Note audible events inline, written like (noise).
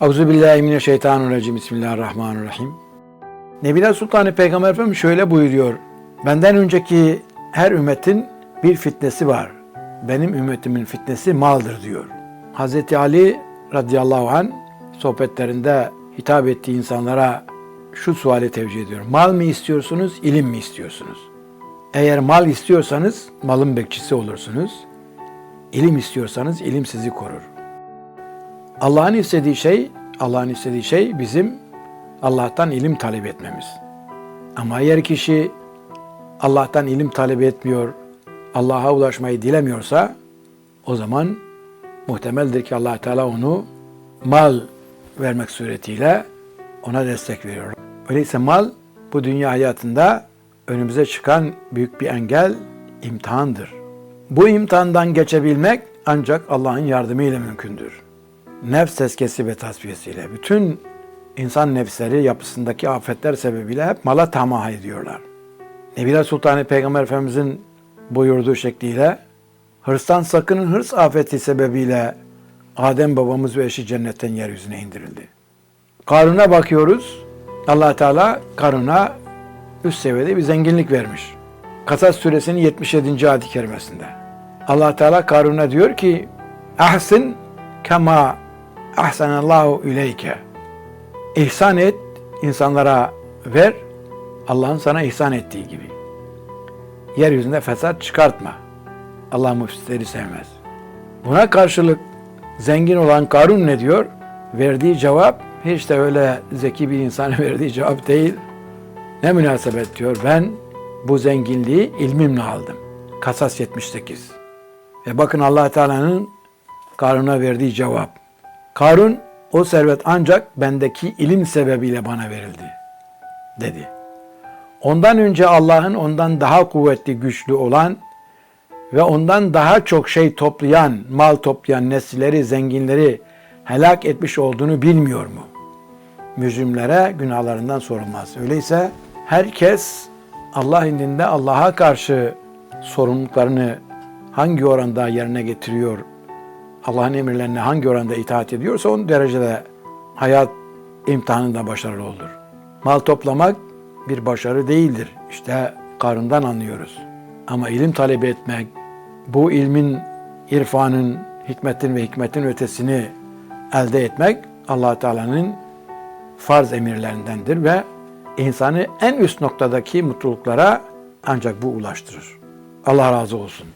Euzubillahimineşşeytanirracim. Bismillahirrahmanirrahim. Nebiler Sultanı Peygamber Efendimiz şöyle buyuruyor. Benden önceki her ümmetin bir fitnesi var. Benim ümmetimin fitnesi maldır diyor. Hz. Ali radıyallahu an sohbetlerinde hitap ettiği insanlara şu suali tevcih ediyor. Mal mı istiyorsunuz, ilim mi istiyorsunuz? Eğer mal istiyorsanız malın bekçisi olursunuz. İlim istiyorsanız ilim sizi korur. Allah'ın istediği şey, Allah'ın istediği şey bizim Allah'tan ilim talep etmemiz. Ama eğer kişi Allah'tan ilim talep etmiyor, Allah'a ulaşmayı dilemiyorsa o zaman muhtemeldir ki Allah Teala onu mal vermek suretiyle ona destek veriyor. Öyleyse mal bu dünya hayatında önümüze çıkan büyük bir engel, imtihandır. Bu imtihandan geçebilmek ancak Allah'ın yardımıyla mümkündür nefs tezkesi ve tasfiyesiyle bütün insan nefsleri yapısındaki afetler sebebiyle hep mala tamah ediyorlar. Nebiler Sultanı Peygamber Efendimizin buyurduğu şekliyle hırstan sakının hırs afeti sebebiyle Adem babamız ve eşi cennetten yeryüzüne indirildi. Karun'a bakıyoruz. allah Teala Karun'a üst seviyede bir zenginlik vermiş. Kasas suresinin 77. ayet-i kerimesinde. allah Teala Karun'a diyor ki Ahsin kema ahsanallahu ileyke. İhsan et, insanlara ver, Allah'ın sana ihsan ettiği gibi. Yeryüzünde fesat çıkartma. Allah müfsitleri sevmez. Buna karşılık zengin olan Karun ne diyor? Verdiği cevap hiç de öyle zeki bir insanın (laughs) verdiği cevap değil. Ne münasebet diyor. Ben bu zenginliği ilmimle aldım. Kasas 78. Ve bakın Allah Teala'nın Karun'a verdiği cevap. Karun o servet ancak bendeki ilim sebebiyle bana verildi dedi. Ondan önce Allah'ın ondan daha kuvvetli, güçlü olan ve ondan daha çok şey toplayan, mal toplayan nesilleri, zenginleri helak etmiş olduğunu bilmiyor mu? Mücrimlere günahlarından sorulmaz. Öyleyse herkes Allah indinde Allah'a karşı sorumluluklarını hangi oranda yerine getiriyor Allah'ın emirlerine hangi oranda itaat ediyorsa onun derecede hayat imtihanında başarılı olur. Mal toplamak bir başarı değildir. İşte karından anlıyoruz. Ama ilim talep etmek, bu ilmin, irfanın, hikmetin ve hikmetin ötesini elde etmek allah Teala'nın farz emirlerindendir ve insanı en üst noktadaki mutluluklara ancak bu ulaştırır. Allah razı olsun.